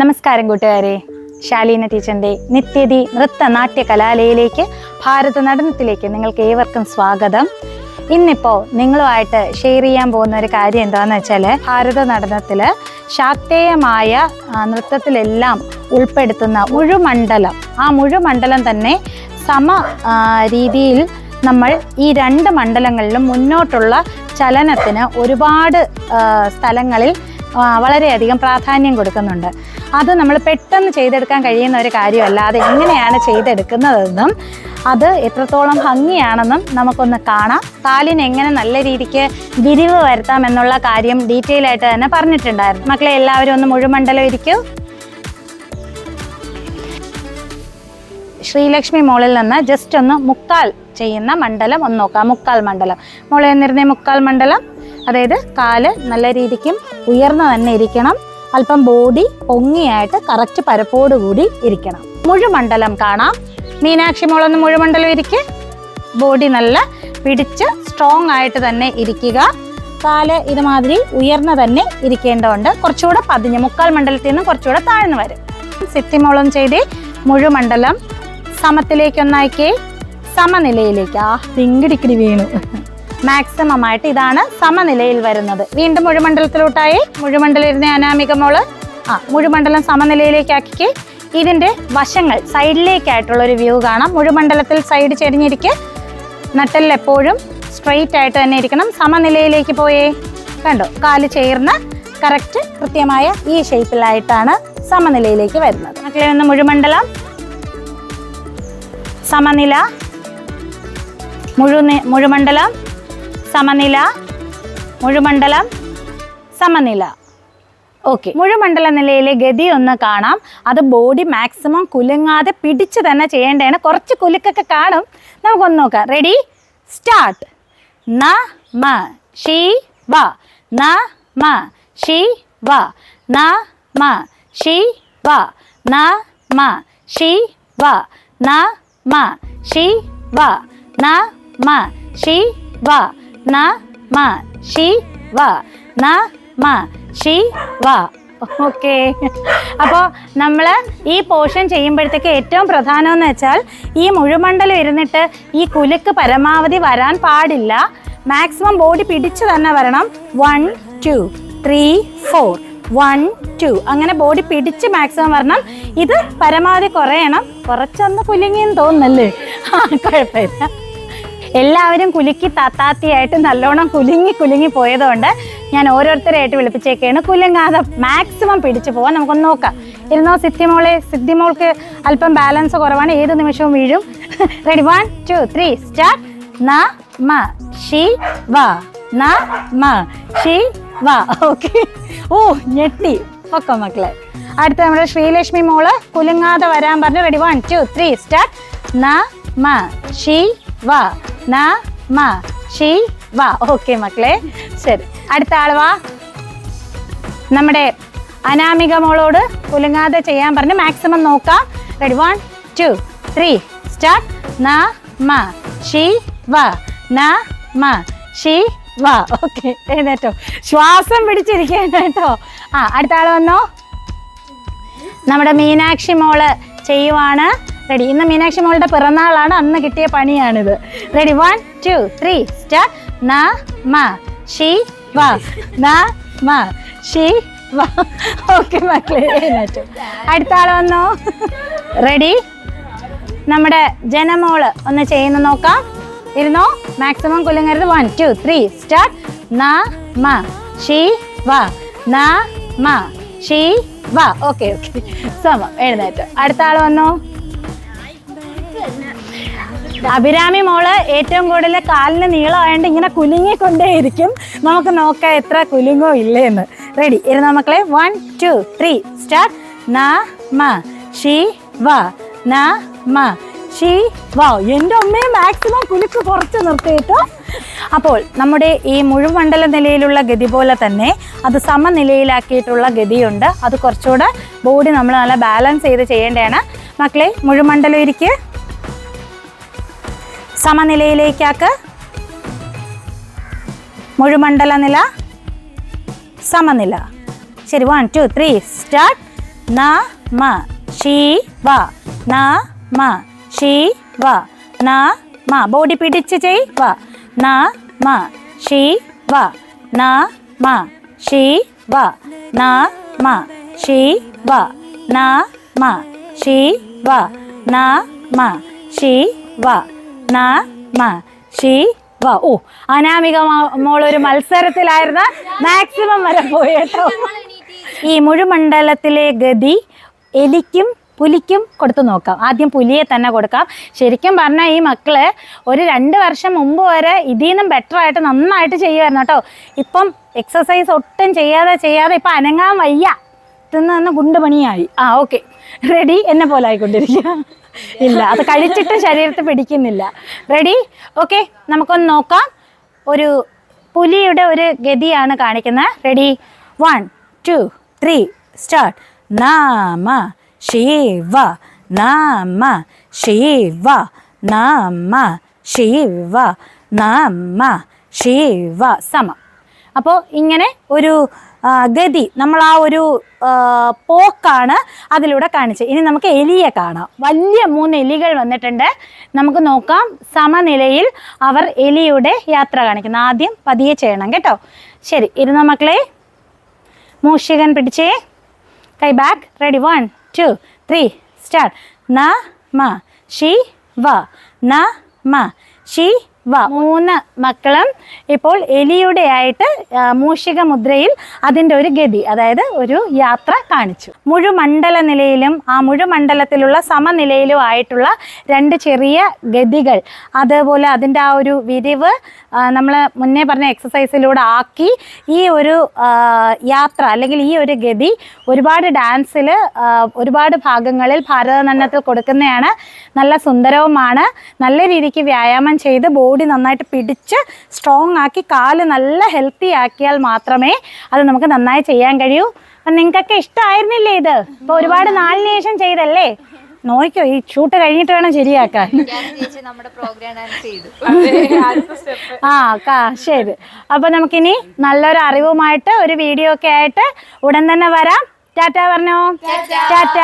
നമസ്കാരം കൂട്ടുകാരെ. ശാലീന ടീച്ചറിന്റെ നിത്യതി നൃത്ത നാട്യ കലാലയയിലേക്ക് ഭാരത നടനത്തിലേക്ക് നിങ്ങൾക്ക് ഏവർക്കും സ്വാഗതം. ഇന്നിപ്പോൾ നിങ്ങളുമായിട്ട് ഷെയർ ചെയ്യാൻ പോകുന്ന ഒരു കാര്യം എന്താണെന്ന് വെച്ചാൽ ഭാരത നടനത്തിൽ ശാക്തേയമായ നൃത്തത്തിലെല്ലാം ഉൾപ്പെടുത്തുന്ന മുഴുമണ്ഡലം. ആ മുഴുമണ്ഡലം തന്നെ സമ രീതിയിൽ നമ്മൾ ഈ രണ്ട് മണ്ഡലങ്ങളിലും മുന്നോട്ടുള്ള ചലനത്തിന് ഒരുപാട് സ്ഥലങ്ങളിൽ വളരെയധികം പ്രാധാന്യം കൊടുക്കുന്നുണ്ട്. അത് നമ്മൾ പെട്ടെന്ന് ചെയ്തെടുക്കാൻ കഴിയുന്ന ഒരു കാര്യമല്ല. അത് എങ്ങനെയാണ് ചെയ്തെടുക്കുന്നതെന്നും അത് എത്രത്തോളം ഭംഗിയാണെന്നും നമുക്കൊന്ന് കാണാം. കാലിന് എങ്ങനെ നല്ല രീതിക്ക് വിരിവ് വരുത്താം എന്നുള്ള കാര്യം ഡീറ്റെയിൽ ആയിട്ട് തന്നെ പറഞ്ഞിട്ടുണ്ടായിരുന്നു. മക്കളെ എല്ലാവരും ഒന്ന് മുഴുമണ്ഡലം ഇരിക്കൂ. ശ്രീലക്ഷ്മി മോളിൽ നിന്ന് ജസ്റ്റ് ഒന്ന് മുക്കാൽ ചെയ്യുന്ന മണ്ഡലം ഒന്ന് നോക്കാം. മുക്കാൽ മണ്ഡലം. മോളിൽ നിന്നിരുന്നേ മുക്കാൽ മണ്ഡലം. അതായത് കാൽ നല്ല രീതിക്കും ഉയർന്നു തന്നെ ഇരിക്കണം. അല്പം ബോഡി പൊങ്ങിയായിട്ട് കറക്റ്റ് പരപ്പോടുകൂടി ഇരിക്കണം. മുഴുമണ്ഡലം കാണാം. മീനാക്ഷി മോളൊന്ന് മുഴുമണ്ഡലം ഇരിക്കുക ബോഡി നല്ല പിടിച്ച് സ്ട്രോങ് ആയിട്ട് തന്നെ ഇരിക്കുക. കാൽ ഇതുമാതിരി ഉയർന്ന തന്നെ ഇരിക്കേണ്ടതുണ്ട്. കുറച്ചുകൂടെ പതിഞ്ഞ് മുക്കാൽ മണ്ഡലത്തിൽ നിന്ന് കുറച്ചുകൂടെ താഴ്ന്നു വരും. സിത്തിമോളം ചെയ്ത്. മുഴുമണ്ഡലം സമത്തിലേക്കൊന്നാക്കി സമനിലയിലേക്ക്. ആ പിങ്കിടിക്കിടി വീണു. മാക്സിമം ആയിട്ട് ഇതാണ് സമനിലയിൽ വരുന്നത്. വീണ്ടും മുഴുമണ്ഡലത്തിലോട്ടായി. മുഴുമണ്ഡലം ഇരുന്ന അനാമിക മോൾ. ആ മുഴുമണ്ഡലം സമനിലയിലേക്ക് ഇതിന്റെ വശങ്ങൾ സൈഡിലേക്കായിട്ടുള്ള ഒരു വ്യൂ കാണാം. മുഴുമണ്ഡലത്തിൽ സൈഡ് ചെരിഞ്ഞിരിക്കെ. നട്ടലിൽ എപ്പോഴും സ്ട്രെയിറ്റ് ആയിട്ട് തന്നെ ഇരിക്കണം. സമനിലയിലേക്ക് പോയേ. കണ്ടോ? കാൽ ചേർന്ന് കറക്റ്റ് കൃത്യമായ ഈ ഷേപ്പിലായിട്ടാണ് സമനിലയിലേക്ക് വരുന്നത്. മക്കളെ ഒന്ന് മുഴുമണ്ഡലം. സമനില. മുഴു മുഴുമണ്ഡലം. സമനില മുഴുമണ്ഡലം സമനില. ഓക്കെ. മുഴുമണ്ഡല നിലയിലെ ഗതി ഒന്ന് കാണാം. അത് ബോഡി മാക്സിമം കുലുങ്ങാതെ പിടിച്ച് തന്നെ ചെയ്യേണ്ടതാണ്. കുറച്ച് കുലുക്കൊക്കെ കാണും. നമുക്കൊന്ന് നോക്കാം. റെഡി സ്റ്റാർട്ട് ന മ ഷി വ. ന മ ഷി വ. ന മ ഷി വ. ന മ ഷി വ. ന മ ഷി വ. ന മ ഷി വ. ന മ ഷി വ. ന മ ഷി വ. ഓക്കെ. അപ്പോൾ നമ്മൾ ഈ പോർഷൻ ചെയ്യുമ്പോഴത്തേക്ക് ഏറ്റവും പ്രധാനം എന്ന് വെച്ചാൽ ഈ മുഴുമണ്ഡലം ഇരുന്നിട്ട് ഈ കുലുക്ക് പരമാവധി വരാൻ പാടില്ല. മാക്സിമം ബോഡി പിടിച്ചു തന്നെ വരണം. One two three four one two അങ്ങനെ ബോഡി പിടിച്ച് മാക്സിമം വരണം. ഇത് പരമാവധി കുറയണം. കുറച്ചൊന്ന് കുലുങ്ങിയെന്ന് തോന്നുന്നല്ലേ? ആ കുഴപ്പമില്ല. എല്ലാവരും കുലുക്കി താത്താത്തിയായിട്ട് നല്ലോണം കുലുങ്ങി കുലുങ്ങി പോയതുകൊണ്ട് ഞാൻ ഓരോരുത്തരായിട്ട് വിളിപ്പിച്ചേക്കാണ്. കുലുങ്ങാതെ മാക്സിമം പിടിച്ചു പോവാൻ നമുക്കൊന്ന് നോക്കാം. ഇരുന്നോ സിദ്ധിമോളെ? സിദ്ധിമോൾക്ക് അല്പം ബാലൻസ് കുറവാണ്. ഏത് നിമിഷവും വീഴും. Ready one two three start ന മ ഷി വ. ന മ ഷി വ. ഓക്കെ ഓ ഞെട്ടി. പൊക്കം മക്കളെ. അടുത്ത നമ്മുടെ ശ്രീലക്ഷ്മി മോൾ കുലുങ്ങാതെ വരാൻ പറഞ്ഞു. Ready one two three start ന മ ഷി വ. ന മ ഷി വ. ഓക്കെ മക്കളെ. ശരി. അടുത്ത ആൾ വാ. നമ്മുടെ അനാമിക മോളോട് കുലുങ്ങാതെ ചെയ്യാൻ പറഞ്ഞ് മാക്സിമം നോക്കാം. Ready one two three start ന മ ഷി വ. ന മ ഷി വ. ഓക്കെ. എഴുന്നേറ്റോ. ശ്വാസം പിടിച്ചിരിക്കേണ്ട കേട്ടോ. ആ അടുത്ത ആൾ വന്നോ. നമ്മുടെ മീനാക്ഷി മോൾ ചെയ്യുവാണ്. റെഡി ഇന്ന് മീനാക്ഷി മോളുടെ പിറന്നാളാണ്. അന്ന് കിട്ടിയ പണിയാണിത്. Ready one two three start ന മ ഷി വ. ന മ ഷി വ. ഓക്കെ മക്കളെ അടുത്ത ആൾ വന്നോ? റെഡി നമ്മുടെ ജനമോൾ ഒന്ന് ചെയ്യുന്ന നോക്കാം. ഇരുന്നോ? മാക്സിമം കുലുങ്ങരുത്. വൺ ടു ത്രീ സ്റ്റാർട്ട് ന മ ഷി വ. ന മ ഷി വ. ഓക്കെ ഓക്കെ സമം. എഴുന്നേറ്റ്. അടുത്ത ആൾ വന്നോ? അഭിരാമി മോൾ ഏറ്റവും കൂടുതൽ കാലിന് നീളമായതുകൊണ്ട് ഇങ്ങനെ കുലുങ്ങിക്കൊണ്ടേയിരിക്കും. നമുക്ക് നോക്കാം എത്ര കുലുങ്ങോ ഇല്ലേന്ന്. റെഡി ഇരുന്ന മക്കളെ? വൺ ടു ത്രീ സ്റ്റാർട്ട് ന മ ഷി വ. ന മ ഷി വ. എന്റെ അമ്മയെ മാക്സിമം കുലുക്ക് കുറച്ച് നിർത്തിയിട്ട്. അപ്പോൾ നമ്മുടെ ഈ മുഴുവണ്ഡല നിലയിലുള്ള ഗതി പോലെ തന്നെ അത് സമനിലയിലാക്കിയിട്ടുള്ള ഗതിയുണ്ട്. അത് കുറച്ചുകൂടെ ബോഡി നമ്മൾ നല്ല ബാലൻസ് ചെയ്ത് ചെയ്യേണ്ടതാണ്. മക്കളെ മുഴുമണ്ഡലം ഇരിക്കുക സമനിലയിലേക്കാക്ക്. മുഴുമണ്ഡല നില സമനില. ശരി വൺ ടു ത്രീ സ്റ്റാർട്ട് ന മ ഷീ വ. ന മ ഷീ വ. ന മ. ബോഡി പിടിച്ച് ചെയ് വ. ന മ ഷീ വ. ന മ ഷീ വ. ന മ ഷീ വ. ന മ ഷീ വ. ന മ ഷീ വ. നമ ശിവ നമ ശിവ ഓ മത്സരത്തിലായിരുന്നു മാക്സിമം വരെ പോയി കേട്ടോ ഈ മുഴുമണ്ഡലത്തിലെ ഗതി എലിക്കും പുലിക്കും കൊടുത്തു നോക്കാം. ആദ്യം പുലിയെ തന്നെ കൊടുക്കാം. ശരിക്കും പറഞ്ഞാൽ ഈ മക്കൾ ഒരു രണ്ട് വർഷം മുമ്പ് വരെ ഇതിൽ നിന്നും ബെറ്റർ ആയിട്ട് നന്നായിട്ട് ചെയ്യുമായിരുന്നു കേട്ടോ. ഇപ്പം എക്സസൈസ് ഒട്ടും ചെയ്യാതെ ചെയ്യാതെ ഇപ്പം അനങ്ങാൻ വയ്യ. തിന്ന് തന്നെ ഗുണ്ടുപണിയായി ആ ഓക്കെ റെഡി എന്നെ പോലെ ആയിക്കൊണ്ടിരിക്കുക ഇല്ല അത് കഴിച്ചിട്ട് ശരീരത്തെ പിടിക്കുന്നില്ല. റെഡി ഓക്കെ നമുക്കൊന്ന് നോക്കാം. ഒരു പുലിയുടെ ഒരു ഗതിയാണ് കാണിക്കുന്നത്. Ready one two three start നാമ ശിവ നാമ ശിവ നാമ ശിവ നാമ ശിവ സമ. അപ്പോൾ ഇങ്ങനെ ഒരു ഗതി നമ്മൾ ആ ഒരു പോക്കാണ് അതിലൂടെ കാണിച്ചത്. ഇനി നമുക്ക് എലിയെ കാണാം. വലിയ മൂന്ന് എലികൾ വന്നിട്ടുണ്ട്. നമുക്ക് നോക്കാം. സമനിലയിൽ അവർ എലിയുടെ യാത്ര കാണിക്കുന്നു. ആദ്യം പതിയെ ചെയ്യണം കേട്ടോ. ശരി ഇരുന്ന മക്കളെ? മൂഷികൻ പിടിച്ചേ. കൈ back. Ready one two three start ന മ ഷി വ. ന മ ഷി മൂന്ന് മക്കളും ഇപ്പോൾ എലിയുടെ ആയിട്ട് മൂഷിക മുദ്രയിൽ അതിന്റെ ഒരു ഗതി അതായത് ഒരു യാത്ര കാണിച്ചു. മുഴുമണ്ഡല നിലയിലും ആ മുഴുമണ്ഡലത്തിലുള്ള സമനിലയിലും ആയിട്ടുള്ള രണ്ട് ചെറിയ ഗതികൾ അതുപോലെ അതിന്റെ ആ ഒരു വിരിവ് നമ്മൾ മുന്നേ പറഞ്ഞ എക്സസൈസിലൂടെ ആക്കി ഈ ഒരു യാത്ര അല്ലെങ്കിൽ ഈ ഒരു ഗതി ഒരുപാട് ഡാൻസിൽ ഒരുപാട് ഭാഗങ്ങളിൽ ഭാരതനാട്യത്തിൽ കൊടുക്കുന്നതാണ്. നല്ല സുന്ദരവുമാണ്. നല്ല രീതിക്ക് വ്യായാമം ചെയ്ത് നന്നായിട്ട് പിടിച്ച് സ്ട്രോങ് ആക്കി കാൽ നല്ല ഹെൽത്തി ആക്കിയാൽ മാത്രമേ അത് നമുക്ക് നന്നായി ചെയ്യാൻ കഴിയൂ. അപ്പം നിങ്ങൾക്കൊക്കെ ഇഷ്ടമായിരുന്നില്ലേ ഇത്? ഇപ്പോൾ ഒരുപാട് നാളിന് ശേഷം ചെയ്തല്ലേ? നോക്കിയോ ഈ ഷൂട്ട് കഴിഞ്ഞിട്ട് വേണം ശരിയാക്കാൻ. ചേച്ചി നമ്മുടെ പ്രോഗ്രാം ഡാൻസ് ചെയ്തു. ആ കാ ശരി. അപ്പൊ നമുക്കിനി നല്ലൊരു അറിവുമായിട്ട് ഒരു വീഡിയോ ഒക്കെ ആയിട്ട് ഉടൻ തന്നെ വരാം. ടാറ്റ പറഞ്ഞോ? ടാറ്റ.